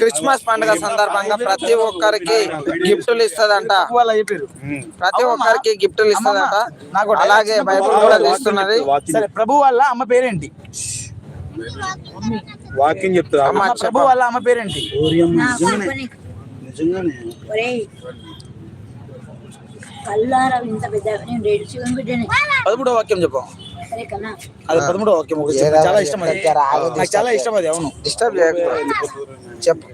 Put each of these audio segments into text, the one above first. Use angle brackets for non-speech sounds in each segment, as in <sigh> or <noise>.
Christmas పండుగ సందర్భంగా ప్రతి ఒక్కరికి గిఫ్టులు ఇస్తదంట. ప్రతి ఒక్కరికి గిఫ్టులు ఇస్తదంట. అలాగే బైబుల్ కూడా తీస్తున్నది. సరే ప్రభు వాళ్ళ అమ్మ పేరేంటి? వాకింగ్ చెప్తారా? అమ్మ అమ్మ ప్రభు వాళ్ళ అమ్మ పేరేంటి? పదమూడో వాక్యం చెప్పు. అది పదమూడో చెప్పు. చాలా ఇష్టం అది. నాకు చాలా ఇష్టం అది అవును. డిస్టర్బ్ చెప్పు.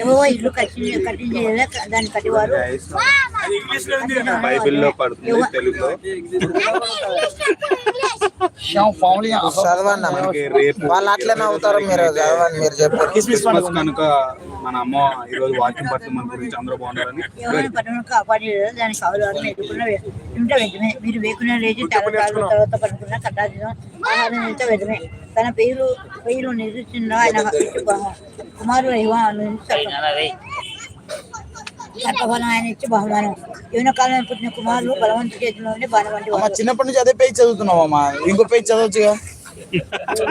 ఏవో ఇల్లు కట్టి కట్టించే దాన్ని కట్టివారు. బైబిల్లో పడుతుంది తెలుగులో. చదవండి వాళ్ళు అట్లనే అవుతారు మీరు చదవండి మీరు చెప్పారు కనుక మన అమ్మ ఈ రోజు వాకింగ్ పడుతుంది మన గురించి అందరూ కాపాడి దాని వెంటనే. మీరు వేకునే లేచి తలకాలు తర్వాత పడుకున్న కట్టాల్సిన ఆహారం వెంటనే. తన పేరు పేరు నిలుచున్న ఆయన కుమారుడు ఇవ్వాలి చట్టఫలం ఆయన ఇచ్చి బహుమానం యువన కాలంలో పుట్టిన కుమారులు బలవంతు అమ్మ వారు. చిన్నప్పటి నుంచి అదే పేజ్ చదువుతున్నావు అమ్మా ఇంకో పేజ్ చదవచ్చుగా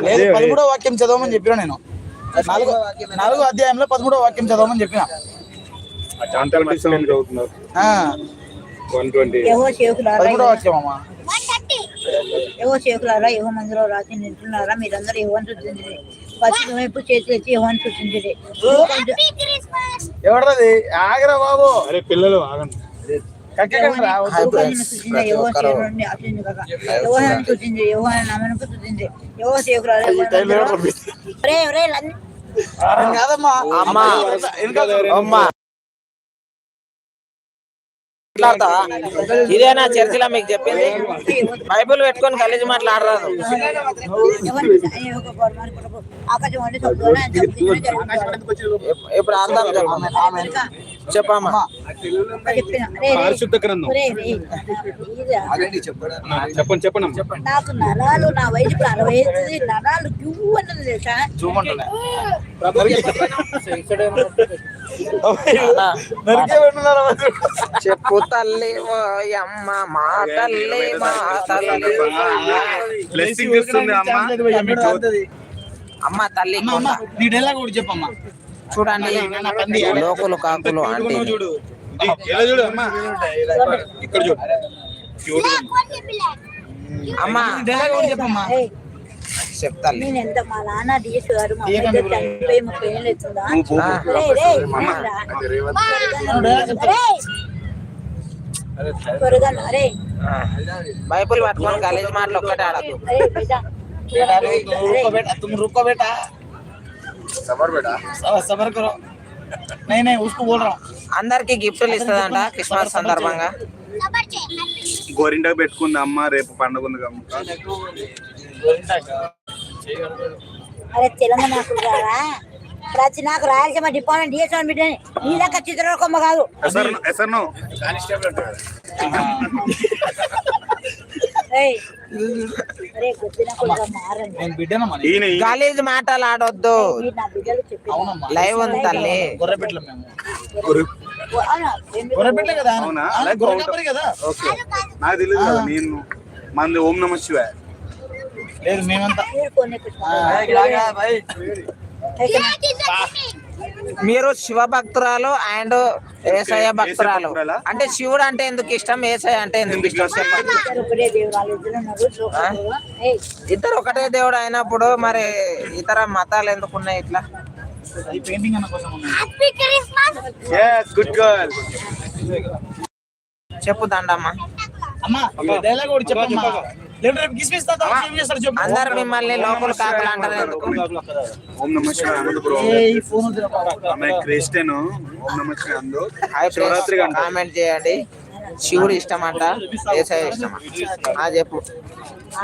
లేదు పదమూడో వాక్యం చదవమని చెప్పిన నేను నాలుగో నాలుగో అధ్యాయంలో పదమూడో వాక్యం చదవమని చెప్పిన పదమూడో వాక్యం అమ్మా ఏవో సేవకులారా ఏవో మందిలో రాసి నింటున్నారా మీరందరూ చూసింది వైపు చేతులు ఎత్తి ఏవని చూసింది ఎవడది ఆగరా బాబు. అరే పిల్లలు ఆగండి. చూసింది చూసింది కాదమ్మా. అమ్మ. మాట్లాడతావా ఇదేనా చర్చిలో మీకు చెప్పింది? బైబుల్ పెట్టుకొని కలిసి మాట్లాడరాదు. ఇప్పుడు అర్థం చెప్పమ్మా. చెప్పమ్మా. పరిశుద్ధ గ్రంథం. ఇదా? చెప్పండి? చెప్పండి అమ్మ. నాకు నరాలు నా వయసు ఇప్పుడు అరవై అవుతుంది నరాలు క్యూ అన్నది తెలుసా? చూమంటున్నా. చెప్పు తల్లి ఓ అమ్మ మా తల్లి మా తల్లి. బ్లెస్సింగ్ ఇస్తుంది అమ్మ. తల్లి చెప్పమ్మా. చూడండి. లోకులు కాకులు అంటే చూడు. ఎలా చూడు అమ్మ? ఇక్కడ చూడు. అమ్మ. చెప్పమ్మా. చెప్తాను నేను ఎంత మా నాన్న డిఎస్ గారు మా అమ్మాయి ఇద్దరు చనిపోయి ముప్పై ఏళ్ళు అవుతుందా నువ్వు పో. రే, రే, అమ్మ. రా. అది రేవంత్ రే. త్వరగా రా, రే. బైబుల్ పట్టుకొని కలిసి మాటలు ఒక్కటే ఆడదు రే, బిడ్డ. रुको बेटा तुम रुको बेटा సబర్ బేటా सबर सबर करो नहीं नहीं उसको बोल रहा हूँ అందరికి గిఫ్టులు ఇస్తుందంట క్రిస్మస్ సందర్భంగా గోరింటాకు పెట్టుకుంది అమ్మ రేపు పండుగ ఉంది కనుక అరే తెలంగాణకు రారా ప్రతి నాకు రాయలసీమ డిపార్ట్మెంట్ డిఎస్ అని బిడ్డని నీ దాకా చిత్ర కొమ్మ కాదు. గలీజ్ మాటలు ఆడొద్దు లైవ్ ఉంది తల్లి. నాకు తెలియదు కదా నేను మంది ఓం నమ శివాయ. లేదు మేమంతా మీరు శివ భక్తురాలు అండ్ ఏసయ్య భక్తురాలు? అంటే శివుడు అంటే ఎందుకు ఇష్టం? ఏసయ్య అంటే ఎందుకు ఇష్టం? ఇద్దరు ఒకటే దేవుడు అయినప్పుడు మరి ఇతర మతాలు ఎందుకు ఉన్నాయి ఇట్లా? ఈ పెయింటింగ్ అన్న కోసం ఉన్నాయి. గుడ్ గర్ల్ చెప్పు దండమ్మ. అమ్మా డైలాగ్ కూడా చెప్పమ్మా. చెప్పు. అందరు మిమ్మల్ని లోపల కాకులు అంటారు ఎందుకు? ఓం నమ శివాయ అనంతపురం ఏ, ఈ ఫోన్ వద్దురా బాబా. ఆమె క్రిస్టియన్. ఓం నమ శివాయ అందు. హాయ్ శివరాత్రి ఫ్రెండ్స్ గంట కామెంట్ చేయండి. శివుడు ఇష్టమంట ఏసయ్య ఇష్టమా? ఆ చెప్పు. ఆ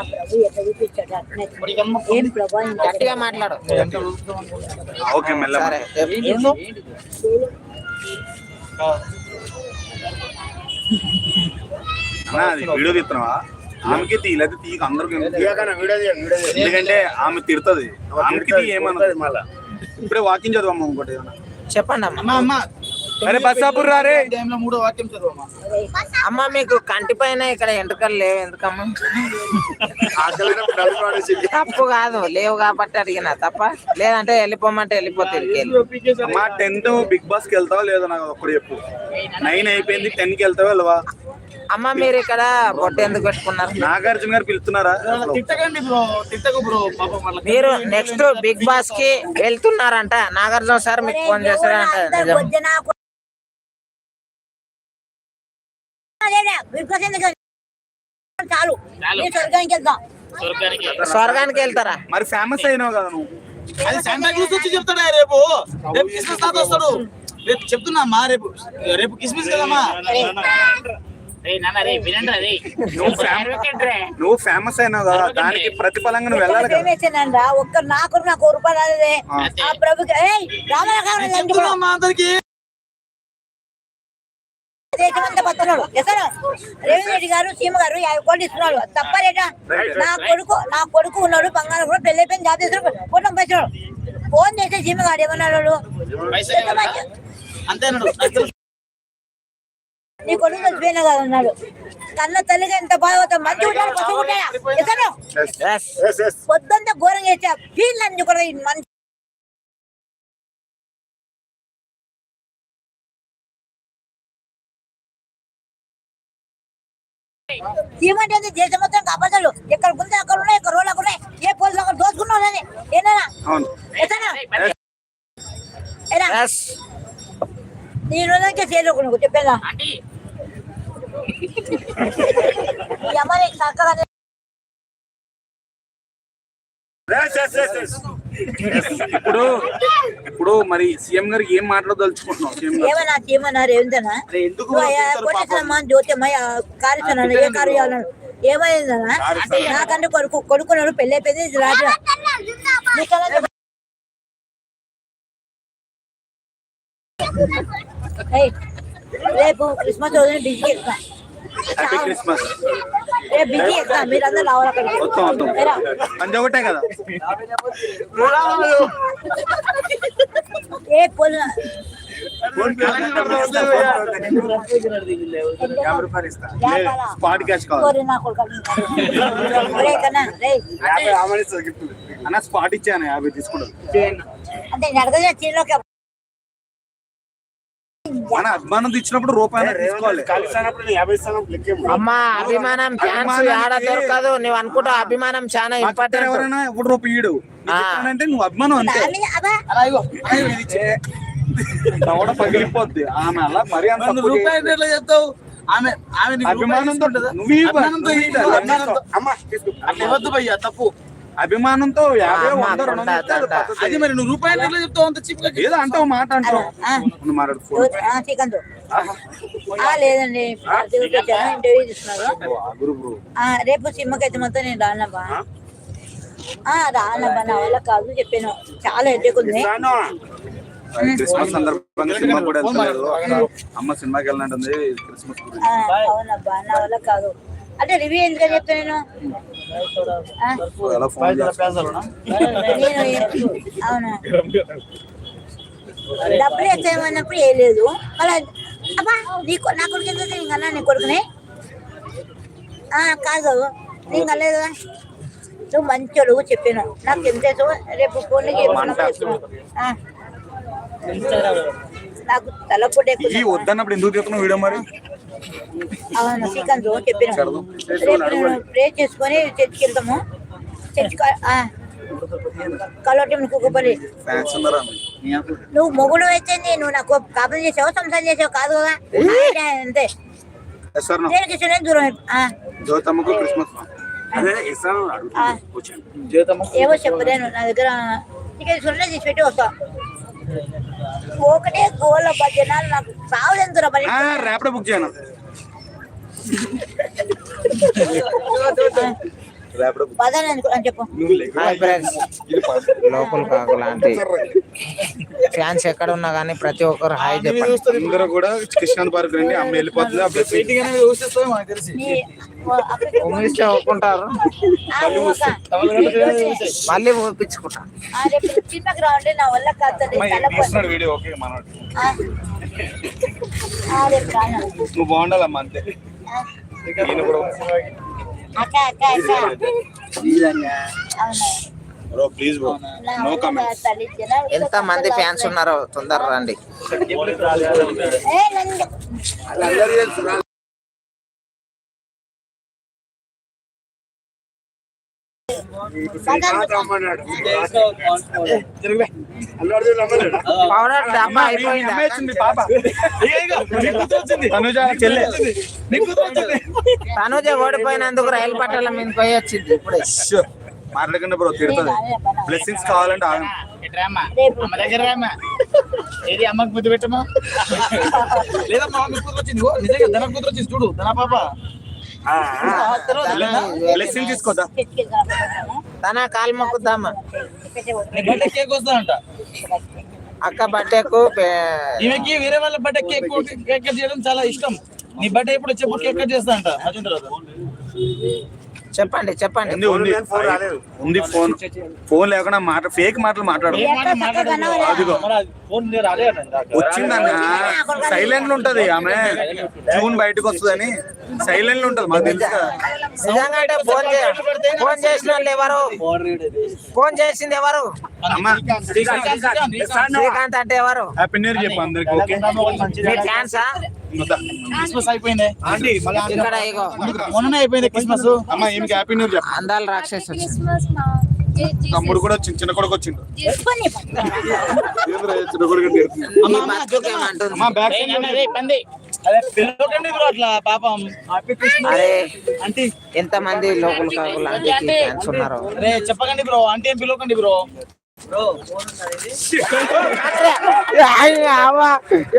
ఇంత గట్టిగా మాట్లాడు. ఓకే మెల్ల సరే చెప్పు. వీడియో తీస్తున్నావా? ఆమెకి తీ లేదా తీయక అందరికి ఎందుకంటే ఆమె తిడుతుంది. ఆమెకి తీ ఏమన్నది మళ్ళా. ఇప్పుడే వాకింగ్ చదవమ్మా ఇంకోటి ఏమన్నా. చెప్పండి అమ్మ. అమ్మా అమ్మా. అరే బస్సాపూర్ రారే మూడో వాక్యం చదవమ్మా? అమ్మ మీకు కంటి పైన ఇక్కడ ఎంటకలు లేవు ఎందుకమ్మా? తప్పు కాదు లేవు కాబట్టి అడిగిన తప్ప. లేదంటే వెళ్ళిపోమంటే వెళ్ళిపోతుంది అమ్మా టెన్త్ బిగ్ బాస్కి వెళ్తావా లేదా నాకు ఒక్కడు చెప్పు. నైన్ అయిపోయింది టెన్కి వెళ్తావా వెళ్ళవా? అమ్మ మీరు ఇక్కడ బొట్టు ఎందుకు పెట్టుకున్నారు? నాగార్జున గారు పిలుస్తున్నారా తిట్టకండి బ్రో తిట్టకు బ్రో పాపం వాళ్ళ మీరు నెక్స్ట్ బిగ్ బాస్కి వెళ్తున్నారంట. నాగార్జున సార్ మీకు ఫోన్ చాలు. నేను స్వర్గానికి వెళ్తారా? మరి ఫేమస్ అయినావు కదా నువ్వు. అది శాంటా క్లూస్ వచ్చి చెప్తాడా రేపు? రేపు క్రిస్మస్ తాత వస్తాడు. రేపు చెప్తున్నా అమ్మా రేపు రేపు క్రిస్మస్ కదమ్మా. నువ్వు ఫేమ- నువ్వు ఫేమస్ అయినావు కదా దానికి ప్రతిఫలంగా నువ్వు వెళ్ళాలి కదా. ఒక్క నాకు నాకు రూపాయలు ఆ ప్రభుకి అందరికి. దేశమంతా పడుతున్నాడు ఎసరు రేవంత్ రెడ్డి గారు సీఎం గారు యాభై కోట్లు ఇస్తున్నాడు తప్పరేటా నా కొడుకు నా కొడుకు ఉన్నాడు బంగారం కూడా పెళ్ళి అయిపోయింది జాబ్ చేస్తున్నాడు. కోటం పైసలు ఫోన్ చేస్తే సీఎం గారు ఏమన్నాడు వాడు? అంతేనాడు నాకు తెలుసు. నీ కొడుకు చచ్చిపోయినా కదా ఉన్నాడు కన్న తల్లిగా ఎంత బాధ మంచి ఉంటాడు Yes. పొద్దుంతా ఘోరంగా ఫీల్ అన్ని కూడా ఈ మనిషి సీమంటే దేశం మొత్తం కాపాడాలు ఎక్కడ ముందు అక్కడ ఉన్నాయి ఎక్కడ రోడ్లు అక్కడ ఉన్నాయి ఏ పోలీసులు అక్కడ దోచుకున్నావు అని. ఏనా? Yes. నీ రోజంకే చేయలేకు నువ్వు చెప్పేదా? ఈ ఇప్పుడు ఇప్పుడు మరి సీఎం గారికి ఏం సీఎం ఏమన్నా ఎందుకు? కొట్టేసినమ్మా ఏమైందన్నా? నాకంటే కొడుకు కొడుకున్నాడు పెళ్ళి అయిపోయింది రాజు రేపు క్రిస్మస్ రోజున బిజీ ఎక్కుతా హ్యాపీ క్రిస్మస్ రేపు బిజీ ఎక్కుతా మీరందరూ రావాలి అక్కడికి? వస్తాం వస్తాం ఏరా. అంతే ఒకటే కదా? ఏ స్పాట్ క్యాష్ కావాలి. కోరి నా కొడుకు రే కన్నా రే అన్న స్పాట్ ఇచ్చాను యాభై తీసుకుంటాను. అంటే అడగదు చీరలోకి మన అభిమానం ఇచ్చినప్పుడు రూపాయలు తీసుకోవాలి. అమ్మా అభిమానం ఫ్యాన్స్ ఆడ దొరకదు. నువ్వు అనుకుంటావు అభిమానం చాలా ఇంపార్టెంట్ ఎవరైనా ఎప్పుడు రూపాయి ఇయ్యడు. అంటే నువ్వు అభిమానం అంతే. దవడ పగిలిపోద్ది. ఆమె అలా మరి అంత రూపాయలు చెప్తావు ఆమె ఆమె అభిమానంతో? నువ్వు. అభిమానంతో అట్లా ఇవ్వద్దు భయ్యా తప్పు. అభిమానంతో యాభై వంద రెండు అది మరి నువ్వు రూపాయలు ఎట్లా చెప్తావు అంత చీప్గా ఏదో అంటావు మాట అంటావు. చికెన్ లేదండి. ఇంటర్వ్యూ రేపు సినిమాకి అయితే మొత్తం నేను రానబ్బా. ఆ? రానబ్బా నా వల్ల కాదు చెప్పాను. చాలా హెడ్డేక్ ఉంది. క్రిస్మస్ సందర్భంగా సినిమా కూడా వెళ్తలేదు. అమ్మ సినిమాకి వెళ్ళినట్టుంది క్రిస్మస్ గురించి. ఆ, అవునబ్బా నా వల్ల కాదు. అంటే రివ్యూ ఎందుకని చెప్తా నేను? అవునా డబ్బులు ఎత్తేమన్నప్పుడు వేయలేదు మళ్ళీ అబ్బా నీ నా కొడుకు ఎంత నీకు అన్నా నీ కొడుకుని కాదు నీకు అనలేదు కదా నువ్వు మంచోడు చెప్పాను నాకు ఎంత రేపు ఫోన్కి నాకు తలపొడి ఎక్కువ వద్దన్నప్పుడు ఎందుకు చెప్తున్నావు వీడియో మరి? అవును శ్రీకాంత్ చెప్పాను రేపు నేను ప్రే చేసుకొని చర్చికి వెళ్తాము. చర్చి కలోటి కుక్కపల్లి ఫ్యాన్స్ ఉన్నారా? నువ్వు మొగుడు అయితే నువ్వు నాకు కాపురం చేసావు సంసారం చేసావు? కాదు కదా. అంతే. నేను కిషన్ దూరం. జ్యోతమ్మకు క్రిస్మస్. ఏవో చెప్పలేను నా దగ్గర ఇక సున్నా తీసి పెట్టి వస్తా. ఒకటే గోల జనాలు నాకు సావులెందురా మరి? ర్యాపిడో బుక్ చేయను. లోపల కాకు లాంటి ఫ్యాన్స్ ఎక్కడ ఉన్నా కానీ ప్రతి ఒక్కరు హాయ్ చెప్పండి. అందరూ కూడా కిషన్ పార్క్ రండి అమ్మ వెళ్ళిపోతుంది ఒప్పుకుంటారు. మళ్ళీ ఊపించుకుంటా రేపు చిన్న గ్రౌండ్ నా వల్ల నువ్వు బాగుండాలమ్మా అంతే. అక్క అక్క అక్క అవును bro please bro no comments. ఎంత మంది ఫ్యాన్స్ ఉన్నారో తొందర రండి. తనుజ ఓడిపోయినందుకు రైలు పట్టాల మీద పోయి వచ్చింది ఇప్పుడే. మాట్లాడకుండా బ్రో తిడుతుంది. బ్లెస్సింగ్స్ కావాలంటే ఆగం. రేపు అమ్మ దగ్గర రామ్మా. ఏది అమ్మకి ముద్దు పెట్టమా లేదా మా కూతురు వచ్చింది. నిజంగా ధన కూతురు వచ్చింది. చూడు ధన పాప బ్లెస్సింగ్ కాకుండా తన కాలు మొక్కుద్దామా? అక్క బట్టెకు ఈమెకి వేరే వాళ్ళ బర్త్డే కేక్ కేక్ కట్ చేయడం చాలా ఇష్టం. నీ బర్త్డే ఎప్పుడు వచ్చేప్పుడు కేక్ కట్ చేస్తా అంట. చెప్పండి చెప్పండి. ఉంది? ఉంది ఉంది ఫోన్. ఫోన్ లేకుండా మాట ఫేక్ మాటలు మాట్లాడు. అదిగో. వచ్చిందన్న. సైలెంట్లో ఉంటది ఆమె. జూన్ బయటకు వస్తుందని సైలెంట్లో ఉంటది మాకు తెలుసు ఫోన్ ఫోన్ చేసిన వాళ్ళు ఎవరు? ఫోన్ చేసింది ఎవరు? అమ్మ. శ్రీకాంత్ అంటే ఎవరు? హ్యాపీ న్యూ ఇయర్ చెప్పు అందరికి ఓకే? మీ ఫ్యాన్సా క్రిస్మస్ అయిపోయింది. ఇక్కడ ఇగో. మొన్ననే అయిపోయింది క్రిస్మస్ అమ్మ ఈమెకి హ్యాపీ న్యూ ఇయర్ చెప్పు. అందాల రాక్షసి క్రిస్మస్ తమ్ముడు కూడా వచ్చింది చిన్న కొడుకు వచ్చిండు. <laughs> చిన్న కొడుకు అంటే ఎంత మంది లోకల్ అంటే ఉన్నారు? అరే <laughs> చెప్పకండి బ్రో ఆంటీ ఏం పిలవకండి బ్రో?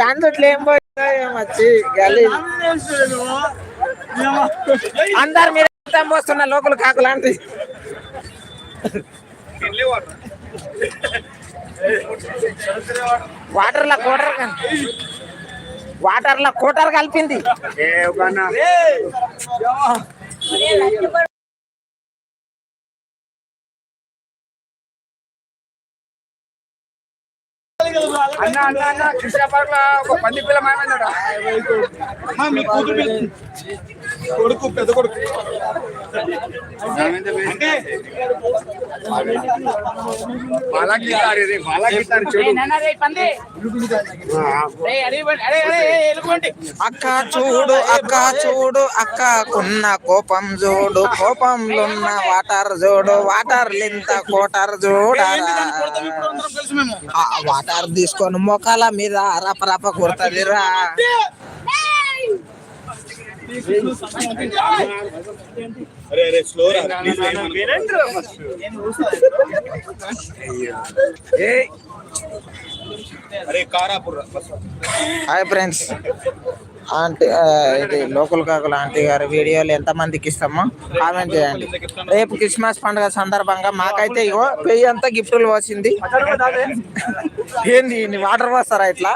అందుట్లో ఏం పోయిందో. అందరు మీరు మొత్తం పోస్తున్న లోకల్ కాకులు అంటే వాటర్ లా కోటర్ వాటర్ లా కోటర్ కలిపింది అమ్మ మీ కూతురు పిలుస్తుంది. కొడుకు పెద్ద కొడుకు. అంటే అక్క చూడు అక్క చూడు అక్కకున్న కోపం చూడు కోపంలున్న వాటర్ చూడు వాటర్ లింత కోటర్ చూడరా కలిసి మేము. తీసుకొని మొఖాల మీద రప రప కొడుతుందిరా. Hi friends. ఆంటీ ఇది లోకల్ కాకుల ఆంటీ గారి వీడియోలు ఎంత మందికి ఇస్తామో కామెంట్ చేయండి. రేపు క్రిస్మస్ పండుగ సందర్భంగా మాకైతే ఇగో పెయ్యి అంతా గిఫ్టులు వచ్చింది ఏంది వాటర్ పోస్తారా ఇట్లా?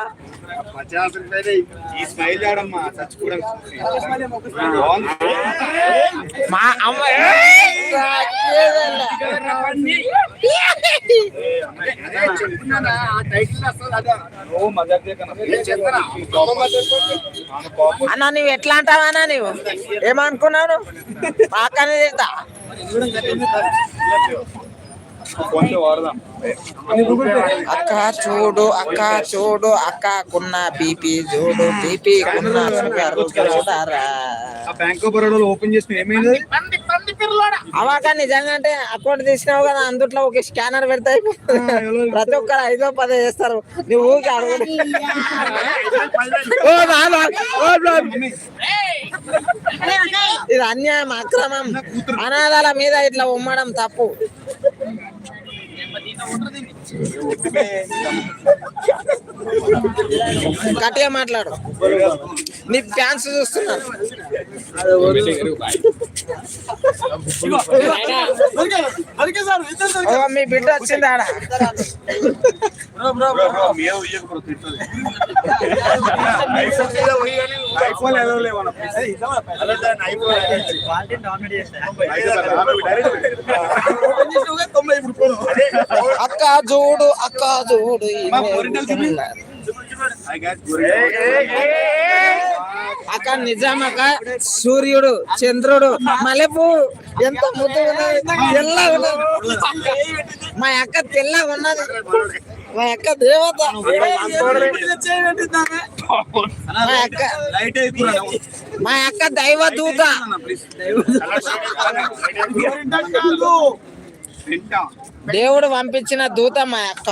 మా అమ్మ అన్న నువ్వు ఎట్లా అంటావా అన్న నువ్వు? ఏమనుకున్నావు మాకనే తిడతా. అక్క చూడు అక్క చూడు అక్కకున్న బీపీ చూడు బీపీ కున్న షుగర్ చూడరా ఆ బ్యాంక్ ఆఫ్ బరోడా ఓపెన్ చేసిన ఏమైంది? అవాక నిజంగా అంటే అకౌంట్ తీసినావు కదా అందుట్లో ఒక స్కానర్ పెడితే అయిపోతుంది. ప్రతి ఒక్కరు ఐదో పదో చేస్తారు. నువ్వు ఊరికి అడుగు. ఇది అన్యాయం అక్రమం. అనాథాల మీద ఇట్లా ఉమ్మడం తప్పు. ওটা দিবি గట్టిగా మాట్లాడు. నీ ఫ్యాన్స్ చూస్తున్నారు మీ బిడ్డ వచ్చింది ఆడ. మీద ఉయ్యకు అక్క చూడు అక్క చూడు అక్క నిజం అక్క. సూర్యుడు చంద్రుడు మల్లెపూ ఎంత ముద్దు ఉన్నది తెల్ల ఉన్నది. మా అక్క తెల్ల ఉన్నది. మా అక్క దేవత. మా అక్క మా అక్క దైవ దూత దేవుడు పంపించిన దూత మా అక్క.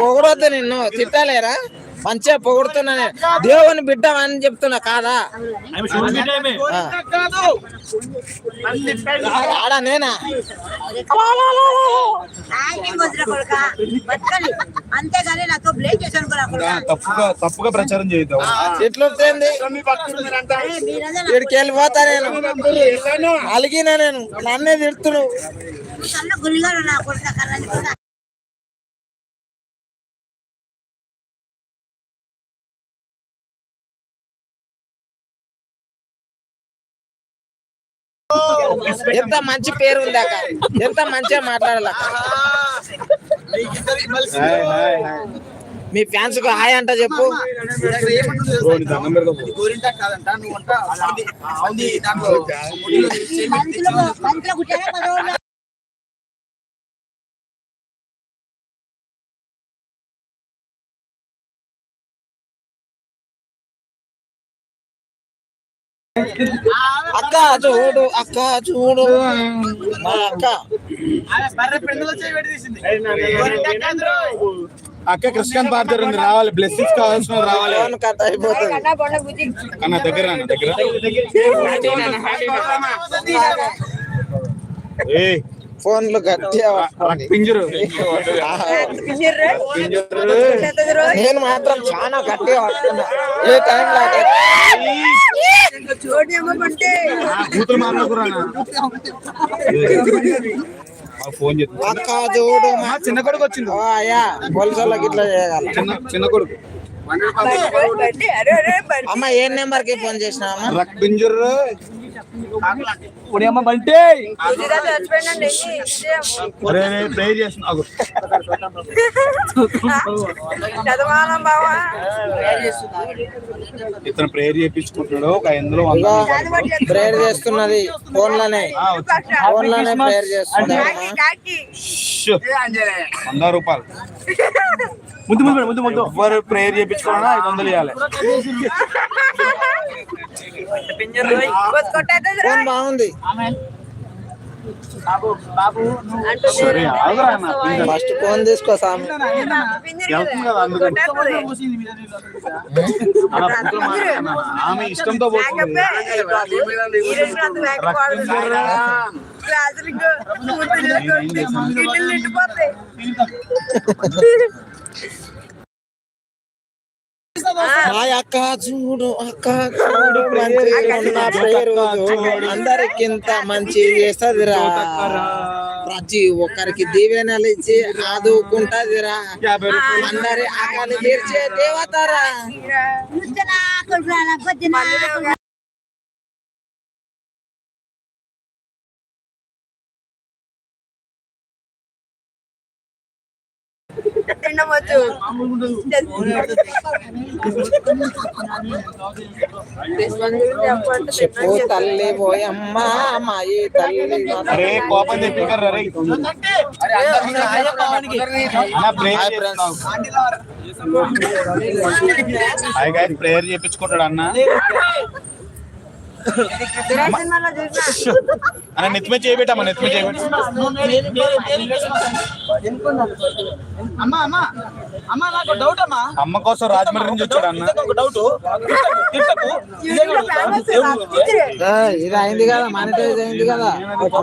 పొగడొద్దు నిన్ను. తిట్టాలేరా? మంచిగా పొగుడుతున్నా నేను. దేవుని బిడ్డ అని చెప్తున్నా కాదా. ఆడ నేనా? తప్పుగా తప్పుగా ప్రచారం చేయొద్దు. ఎట్లా వీడికి వెళ్ళిపోతా నేను. అలిగినా నేను. నన్నే తిడుతున్నావు. ఎంత మంచి పేరు ఉంది అక్క. ఎంత మంచిగా మాట్లాడాలి మీ ఫ్యాన్స్కు హాయ్ అంట చెప్పు. అక్క చూడు అక్క చూడు. మా అక్క. అక్క కృష్ణ పార్టీ రావాలి. బ్లెస్సింగ్స్ కావాల్సిన రావాలి. కథ అయిపోతుంది. అన్న దగ్గర అన్న దగ్గర. ఏ ఫోన్లు గట్టిగా పట్టుకోండి. పింజరు. నేను మాత్రం చాలా గట్టిగా పట్టుకున్నా ఏ టైం ఫోన్ చేస్తా అక్క చూడు చిన్న కొడుకు వచ్చింది ఓ అయ్యా పోలీసు వాళ్ళకి ఇట్లా చేయగల. చిన్న చిన్న కొడుకు. అమ్మ ఏ నెంబర్కి ఫోన్ చేసినావమ్మా? రక్ పింజరు బంటే ఇతను ప్రేయర్ చేయించుకుంటున్నాడు ఒక ఎందులో వంద ప్రేయర్ చేస్తున్నది ఫోన్లోనే. ఫోన్లోనే ప్రేయర్ చేస్తున్నది షూ. వంద రూపాయలు. ముందు ముందు ముందు ముందు. ఎవరు ప్రేయర్ చేయించుకోవాలన్నా ఐదు వందలు ఇవ్వాలి. <laughs> ఫోన్ బాగుంది. ఫస్ట్ ఫోన్ తీసుకో. ఆమె ఇష్టంతో పోతుంది? మా అక్క చూడు అక్క చూడు మంచి అందరికింత మంచి చేస్తదిరా ప్రతి ఒక్కరికి దీవెనలు ఇచ్చి ఆదుకుంటదిరా అందరి ఆకలి తీర్చే దేవతారా కొడుకురా. చెప్పు తల్లి పోయమ్మ మాయి తల్లి అరే కోపం తెప్పికర్రా రే ప్రేయర్ చేయించుకుంటాడు అన్న. అన్న నెత్తిమే చేయబెట్టమ్మా నెత్తిమే చేయబెట్టు అమ్మా అమ్మా అమ్మా నాకు డౌట్ అమ్మా అమ్మ కోసం రాజమండ్రి నుంచి వచ్చాడు అన్న ఇది అయింది కదా మానిటైజ్ అయింది కదా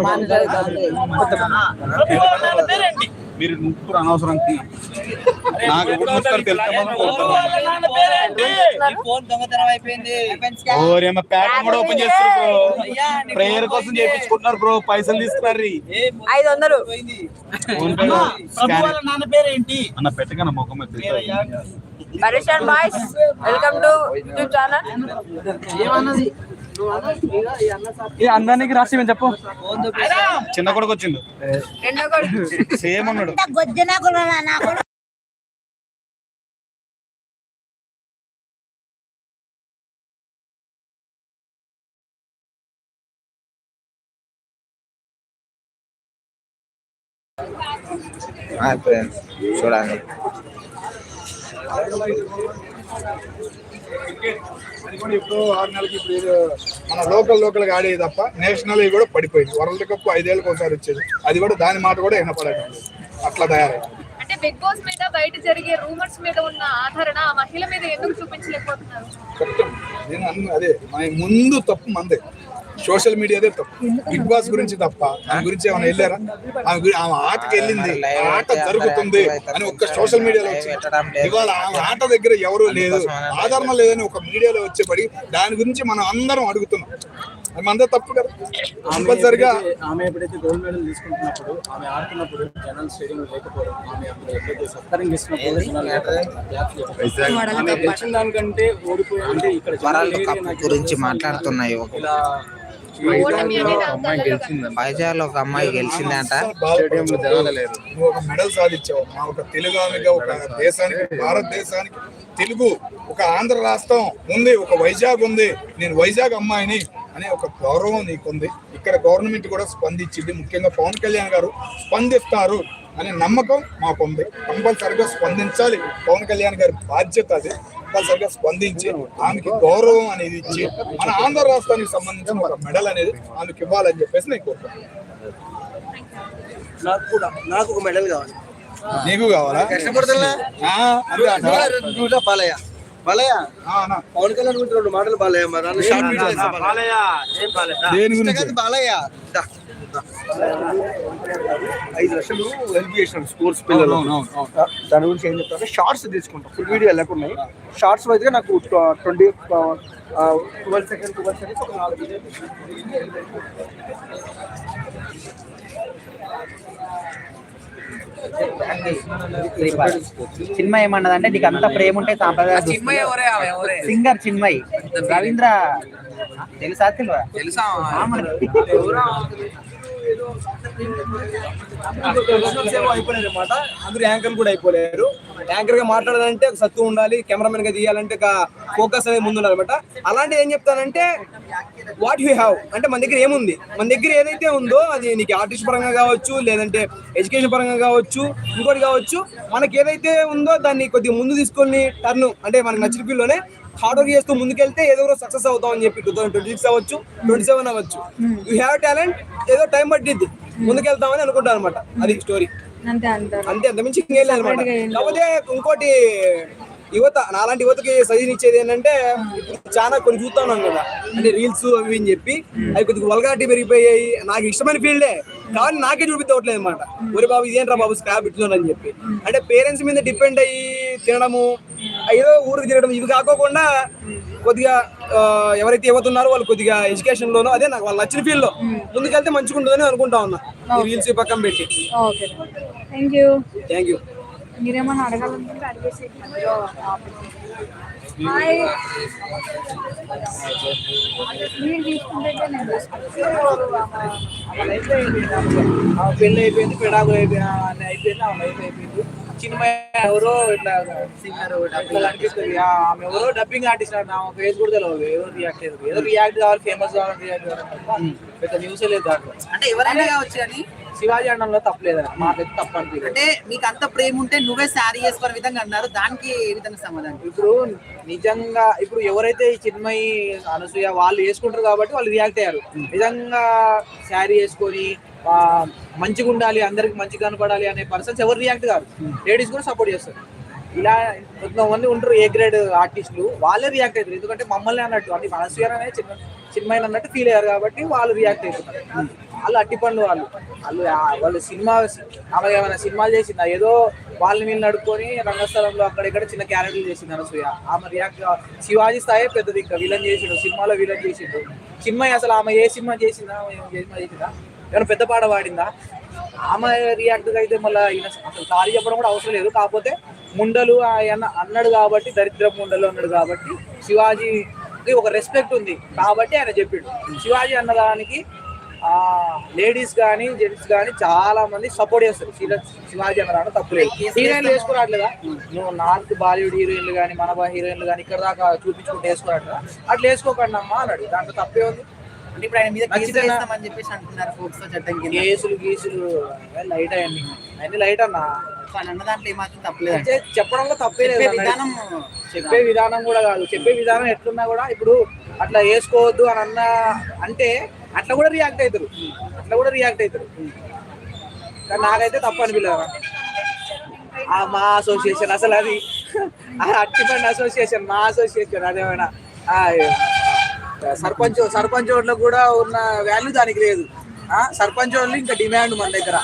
మానిటైజ్ అయింది మీరు ముగ్గురు అనవసరం నాకు కూడా ఓపెన్ ప్రేయర్ కోసం చేయించుకుంటున్నారు బ్రో పైసలు తీసుకున్నారు ఐదు వందలు. నాన్న పేరు ఏంటి అన్న పెట్టగానే ముఖం? పరేషాన్ boys welcome to YouTube channel. ఏ అందానికి రాసి చెప్పు. చిన్న కొడుకు వచ్చిండు. రెండో కొడుకు. సేమ్ ఉన్నాడు గొజ్జన కూడా నా కూడా హాయ్ ఫ్రెండ్స్ చూడండి. అది కూడా ఇప్పుడు ఆరు నెలలకి ఇప్పుడు మన లోకల్ లోకల్గా ఆడేది తప్ప నేషనల్ కూడా పడిపోయింది. వరల్డ్ కప్ ఐదేళ్ళకి ఒకసారి వచ్చేది. అది కూడా దాని మాట కూడా వినపడటం అట్లా తయారైంది. అంటే బిగ్ బాస్ మీద బయట జరిగే రూమర్స్ మీద ఉన్న ఆదరణ ఆ మహిళ మీద ఎందుకు చూపించలేకపోతున్నారు? అదే ముందు తప్పు మందే. సోషల్ మీడియాదే తప్పు. బిగ్ బాస్ గురించి తప్ప ఆమె గురించి ఏమైనా వెళ్ళారా? ఆమె ఆమె ఆటకి వెళ్ళింది. ఆట జరుగుతుంది అని ఒక్క సోషల్ మీడియాలో వచ్చింది. ఇవాళ ఆమె ఆట దగ్గర ఎవరు లేదు ఆదరణ లేదని ఒక మీడియాలో వచ్చేపడి దాని గురించి మనం అందరం అడుగుతున్నాం. అది తప్పు కదా. కంపల్సరిగా ఆమె ఎప్పుడైతే గోల్డ్ మెడల్ తీసుకుంటున్నప్పుడు ఆమె ఆడుతున్నప్పుడు జనాలు స్టేడియం లేకపోవడం ఆమె అప్పుడు దానికంటే ఓడిపోయి అంటే ఇక్కడ గురించి. మాట్లాడుతున్నాయి ఇలా వైజాగ్లో ఒక అమ్మాయి గెలిచిందంట. స్టేడియంలో జరగలేదు నువ్వు ఒక మెడల్ సాధించావు. మా ఒక తెలుగు ఆమెగా ఒక దేశానికి భారతదేశానికి తెలుగు ఒక ఆంధ్ర రాష్ట్రం ఉంది ఒక వైజాగ్ ఉంది. నేను వైజాగ్ అమ్మాయిని అనే ఒక గౌరవం నీకుంది. ఇక్కడ గవర్నమెంట్ కూడా స్పందించింది. ముఖ్యంగా పవన్ కళ్యాణ్ గారు స్పందిస్తారు అనే నమ్మకం మాకుంది. కంపల్సరిగా స్పందించాలి. పవన్ కళ్యాణ్ గారి బాధ్యత అది. కంపల్సరిగా స్పందించి ఆమెకి గౌరవం అనేది ఇచ్చి మన ఆంధ్ర రాష్ట్రానికి సంబంధించిన ఒక మెడల్ అనేది ఆమెకి ఇవ్వాలని చెప్పేసి నేను కోరుతున్నాను నాకు కూడా నాకు ఒక మెడల్ కావాలి. నీకు కావాలా? బాలయ్య. బాలయ్య అన్న. పవన్ కళ్యాణ్ గురించి రెండు మాటలు బాలయ్య మరి బాలయ్య. బాలయ్య. ఐదు లక్షలు హెల్ప్ చేసినాం స్పోర్ట్స్ పిల్లలు దాని గురించి ఏం చెప్తాను షార్ట్స్ తీసుకుంటాం. ఫుల్ వీడియో వెళ్ళకున్నాయి షార్ట్స్ వైజ్గా నాకు twenty twelve second twelve seconds ఒక నాలుగు చిన్మయ్ ఏమన్నదంటే నీకు అంత ప్రేమ ఉంటే సాంప్రదాయ సింగర్ చిన్మయ్ రవీంద్ర తెలుసా తెలియదా అయిపోలేదు అనమాట అందరూ యాంకర్ కూడా అయిపోలేరు. యాంకర్గా మాట్లాడాలంటే సత్తు ఉండాలి కెమెరామెన్గా తీయాలంటే ఒక ఫోకస్ అనేది ముందు ఉండాలన్నమాట అలాంటి ఏం చెప్తానంటే వాట్ యూ హ్యావ్ అంటే మన దగ్గర ఏముంది? మన దగ్గర ఏదైతే ఉందో అది నీకు ఆర్టిస్ట్ పరంగా కావచ్చు లేదంటే ఎడ్యుకేషన్ పరంగా కావచ్చు ఇంకోటి కావచ్చు. మనకి ఏదైతే ఉందో దాన్ని కొద్దిగా ముందు తీసుకొని టర్న్ అంటే మనకి నచ్చిన పిల్లలోనే హార్డ్ వర్క్ చేస్తూ ముందుకెళ్తే ఏదో ఒక సక్సెస్ అవుతాం అని చెప్పి టూ థౌసండ్ ట్వంటీ సిక్స్ అవ్వచ్చు ట్వంటీ సెవెన్ అవ్వచ్చు. యూ హ్యావ్ టాలెంట్ ఏదో టైం పట్టిద్ది. ముందుకెళ్తామని అనుకుంటాను అనమాట అది స్టోరీ అంతే అంతే అంతమించి ఇంకేం కాకపోతే ఇంకోటి యువత నాలాంటి యువతకి సజెషన్ ఇచ్చేది ఏంటంటే ఇప్పుడు చాలా కొన్ని చూస్తా ఉన్నాం కదా. అంటే రీల్స్ అవి అని చెప్పి అవి కొద్దిగా వల్గాటి పెరిగిపోయాయి. నాకు ఇష్టమైన ఫీల్డే కానీ నాకే చూపించవట్లేదు అనమాట ఒరే బాబు ఇదేంట్రా బాబు స్క్రాప్ ఇట్లుందని చెప్పి. అంటే పేరెంట్స్ మీద డిపెండ్ అయ్యి తినడము ఏదో ఊరికి తినడం ఇవి కాకోకుండా కొద్దిగా ఎవరైతే యువత ఉన్నారో వాళ్ళు కొద్దిగా ఎడ్యుకేషన్ లోనో అదే నాకు వాళ్ళు నచ్చిన ఫీల్డ్లో ముందుకెళ్తే మంచిగా ఉంటుందని అనుకుంటా ఉన్నా. ఈ రీల్స్ పక్కన పెట్టి. Okay. Thank you thank you మీరేమన్నా అడగాలనుకుంటే పెళ్ళి అయిపోయింది పెడాకులు అయిపోయింది అయిపోయింది ఆమె లైఫ్ అయిపోయింది. చిన్మయ ఎవరో ఇట్లా సింగర్ డబ్బింగ్ అనిపిస్తుంది ఆమె ఎవరో డబ్బింగ్ ఆర్టిస్ట్ అంట ఆమె ఫేస్ కూడా తెలియదు ఏదో రియాక్ట్ అయ్యారు ఏదో రియాక్ట్ కావాలి ఫేమస్ కావాలి రియాక్ట్ కావాలి పెద్ద న్యూస్ లేదు దాంట్లో. అంటే ఎవరైనా కావచ్చు అని శివాజీ అనడంలో తప్పలేదు మాకైతే తప్పు అనిపించలేదు అంటే మీకు అంత ప్రేమ ఉంటే నువ్వే శారీ వేసుకునే విధంగా అన్నారు. దానికి ఏ విధంగా సమాధానం? ఇప్పుడు నిజంగా ఇప్పుడు ఎవరైతే ఈ చిన్మయి అనసూయ వాళ్ళు వేసుకుంటారు కాబట్టి వాళ్ళు రియాక్ట్ అయ్యారు. నిజంగా శారీ వేసుకొని మంచిగా ఉండాలి అందరికి మంచిగా కనపడాలి అనే పర్సన్స్ ఎవరు రియాక్ట్ కాదు లేడీస్ కూడా సపోర్ట్ చేస్తారు. ఇలా కొంతమంది ఉంటారు ఏ గ్రేడ్ ఆర్టిస్టులు వాళ్ళే రియాక్ట్ అవుతారు. ఎందుకంటే మమ్మల్ని అన్నట్టు అంటే అనసూయ అనేది చిన్న చిన్మయిని అన్నట్టు ఫీల్ అయ్యారు కాబట్టి వాళ్ళు రియాక్ట్ అవుతున్నారు వాళ్ళు అట్టి పండు వాళ్ళు. వాళ్ళు వాళ్ళు సినిమా ఆమె ఏమైనా సినిమాలు చేసిందా? ఏదో వాళ్ళని వీళ్ళు నడుపుకొని రంగస్థలంలో అక్కడ ఇక్కడ చిన్న క్యారెక్టర్లు చేసింది అనసూయ. ఆమె రియాక్ట్ శివాజీ స్థాయి పెద్దది ఇంకా విలన్ చేసిండు. సినిమాలో విలన్ చేసిండు. సినిమా అసలు ఆమె ఏ సినిమా చేసిందా? సినిమా చేసిందా? ఏమైనా పెద్ద పాట పాడిందా? ఆమె రియాక్ట్గా అయితే మళ్ళీ అసలు సారీ చెప్పడం కూడా అవసరం లేదు. కాకపోతే ముండలు ఆయన అన్నాడు కాబట్టి దరిద్ర ముండలు అన్నాడు కాబట్టి శివాజీకి ఒక రెస్పెక్ట్ ఉంది. కాబట్టి ఆయన చెప్పిండు. శివాజీ అన్నదానికి లేడీస్ కానీ జెంట్స్ కానీ చాలా మంది సపోర్ట్ చేస్తారు. శివ- శివాజీ అన్నదాన్ని తప్పులేదు హీరోయిన్లు వేసుకోరాట్లేదా? నువ్వు నార్త్ బాలీవుడ్ హీరోయిన్లు కానీ మన హీరోయిన్లు కానీ ఇక్కడ దాకా చూపించుకుంటూ వేసుకోరాట్లేదా? అట్లా వేసుకోకండి అమ్మా అన్నాడు. దాంట్లో తప్పే ఉంది. అంటే ఇప్పుడు ఆయన మీద వేస్తామని చెప్పేసి అంటున్నారు ఫోక్సో చట్టం కింద. కేసులు గీసులు లైట్ అయ్యండి అన్ని. లైట్ అన్న అన్న దాంట్లో ఏమాత్రం తప్పలేదు చెప్పడంలో తప్పే లేదు. విధానం చెప్పే విధానం కూడా కాదు. చెప్పే విధానం ఎట్లున్నా కూడా ఇప్పుడు అట్లా వేసుకోవద్దు అని అన్న అంటే అట్లా కూడా రియాక్ట్ అవుతారు అట్లా కూడా రియాక్ట్ అవుతారు కానీ నాకైతే తప్పు అనిపించలేదు ఆ మా అసోసియేషన్ అసలు అది. ఆ అట్టిపండి అసోసియేషన్ మా అసోసియేషన్ అదేమైనా. సర్పంచ్ సర్పంచ్ ఓట్లకు కూడా ఉన్న వాల్యూ దానికి లేదు. ఆ, సర్పంచ్ ఓట్లు ఇంకా డిమాండ్ మన దగ్గర.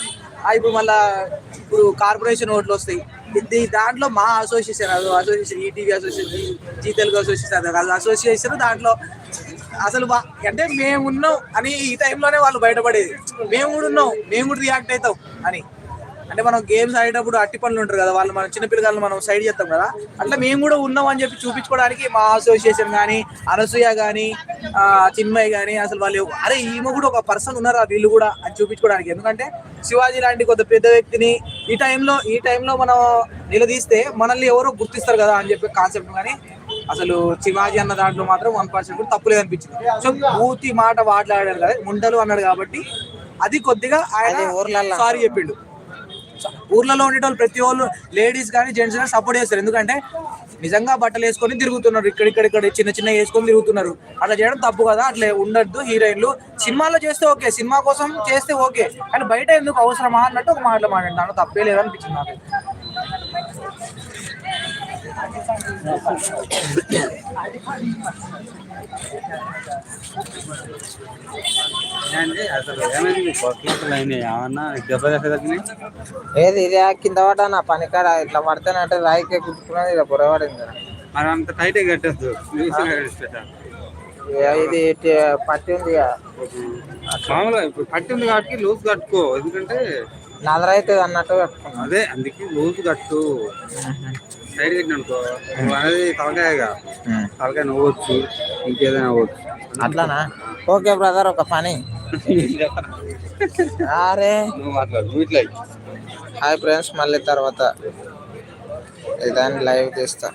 ఇప్పుడు మళ్ళా ఇప్పుడు కార్పొరేషన్ ఓట్లు వస్తాయి. దాంట్లో మా అసోసియేషన్ అది association ETV association Zee Telugu association అది అసోసియేషన్ దాంట్లో అసలు మా అంటే మేము ఉన్నాం అని ఈ టైంలోనే వాళ్ళు బయటపడేది. మేము కూడా ఉన్నాం మేము కూడా రియాక్ట్ అవుతాం అని. అంటే మనం గేమ్స్ ఆడేటప్పుడు అట్టి పనులు ఉంటారు కదా వాళ్ళు మన చిన్న పిల్లగాళ్ళు మనం సైడ్ చేస్తాం కదా. అట్లా మేము కూడా ఉన్నాం అని చెప్పి చూపించుకోవడానికి మా అసోసియేషన్ కానీ అనసూయ కానీ చిన్మయ్ కానీ అసలు వాళ్ళు అరే ఈమె కూడా ఒక పర్సన్ ఉన్నారా వీళ్ళు కూడా అని చూపించుకోవడానికి. ఎందుకంటే శివాజీ లాంటి కొద్ది పెద్ద వ్యక్తిని ఈ టైంలో ఈ టైంలో మనం నిలదీస్తే మనల్ని ఎవరో గుర్తిస్తారు కదా అని చెప్పి కాన్సెప్ట్ కానీ అసలు శివాజీ అన్న దాంట్లో మాత్రం వన్ పర్సెంట్ కూడా తప్పులేదు అనిపించింది సో పూర్తి మాట మాట్లాడారు కదా ముండలు అన్నాడు కాబట్టి అది కొద్దిగా ఆయన సారీ చెప్పిండు. ఊర్లలో ఉండేటోళ్ళు ప్రతి వాళ్ళు లేడీస్ కానీ జెంట్స్ కానీ సపోర్ట్ చేస్తారు. ఎందుకంటే నిజంగా బట్టలు వేసుకొని తిరుగుతున్నారు. ఇక్కడ ఇక్కడ ఇక్కడ చిన్న చిన్న వేసుకొని తిరుగుతున్నారు. అట్లా చేయడం తప్పు కదా. అట్లా ఉండద్దు హీరోయిన్లు. సినిమాలో చేస్తే ఓకే. సినిమా కోసం చేస్తే ఓకే. కానీ బయట ఎందుకు అవసరమా అన్నట్టు ఒక మాటలు మాట్లాడి దాంట్లో తప్పే లేదనిపించింది నాకు. ఏది ఇదే కింద పడ్డా? పనికాడ ఇట్లా పడితేనంటే రాయికే కుట్టుకున్నది ఇలా బుర్రపడింది మరి అంత టైట్ కట్టద్దు. ఇది పట్టి ఉంది. మామూలుగా ఇప్పుడు పట్టింది కాబట్టి లూజ్ కట్టుకో. ఎందుకంటే నదరైతుంది అన్నట్టు కట్టుకున్నాను అదే అందుకే లూజ్ కట్టు. నువ్వు అనేది తలకాయగా. తలకాయ నవ్వచ్చు ఇంకేదైనా అవ్వచ్చు. అట్లానా? ఓకే బ్రదర్ ఒక పని. అరే. నువ్వు మాట్లాడు నువ్వు ఇట్లా హాయ్ ఫ్రెండ్స్ మళ్ళీ తర్వాత ఇదాన్ని లైవ్ తీస్తా.